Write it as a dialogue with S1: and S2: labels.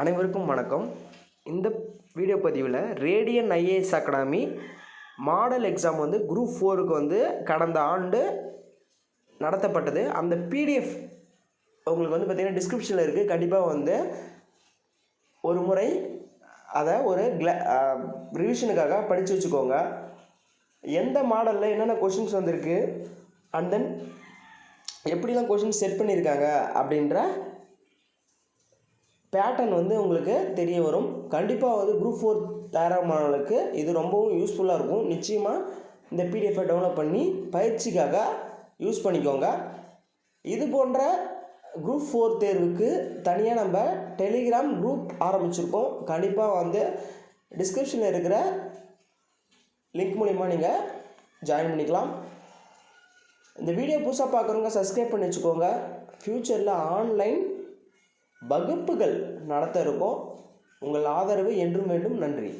S1: அனைவருக்கும் வணக்கம். இந்த வீடியோ பதிவில் Radian IAS academy model exam வந்து குரூப் ஃபோருக்கு வந்து கடந்த ஆண்டு நடத்தப்பட்டது. அந்த பிடிஎஃப் உங்களுக்கு வந்து பார்த்திங்கன்னா டிஸ்கிரிப்ஷனில் இருக்குது கண்டிப்பாக வந்து ஒரு முறை அதை ஒரு கிளா ரிவிஷனுக்காக படித்து வச்சுக்கோங்க. எந்த மாடலில் என்னென்ன கொஷின்ஸ் வந்திருக்கு? அண்ட் தென் எப்படிலாம் கொஷின் செட் பண்ணியிருக்காங்க அப்படின்ற பேட்டர்ன் வந்து உங்களுக்கு தெரிய வரும். கண்டிப்பாக வந்து குரூப் ஃபோர் தயாரானவங்களுக்கு இது ரொம்பவும் யூஸ்ஃபுல்லாக இருக்கும். நிச்சயமாக இந்த பிடிஎஃபை டவுன்லோட் பண்ணி பயிற்சிக்காக யூஸ் பண்ணிக்கோங்க. இது போன்ற குரூப் ஃபோர் தேர்வுக்கு தனியாக நம்ம டெலிகிராம் குரூப் ஆரம்பிச்சிருக்கோம். கண்டிப்பாக வந்து டிஸ்கிரிப்ஷனில் இருக்கிற லிங்க் மூலிமா நீங்கள் ஜாயின் பண்ணிக்கலாம். இந்த வீடியோ புதுசாக பார்க்குறவங்க சப்ஸ்கிரைப் பண்ணி வச்சுக்கோங்க. ஃப்யூச்சரில் ஆன்லைன் வகுப்புகள் நடத்த இருக்கோம் உங்கள் ஆதரவு என்றும் வேண்டும். நன்றி.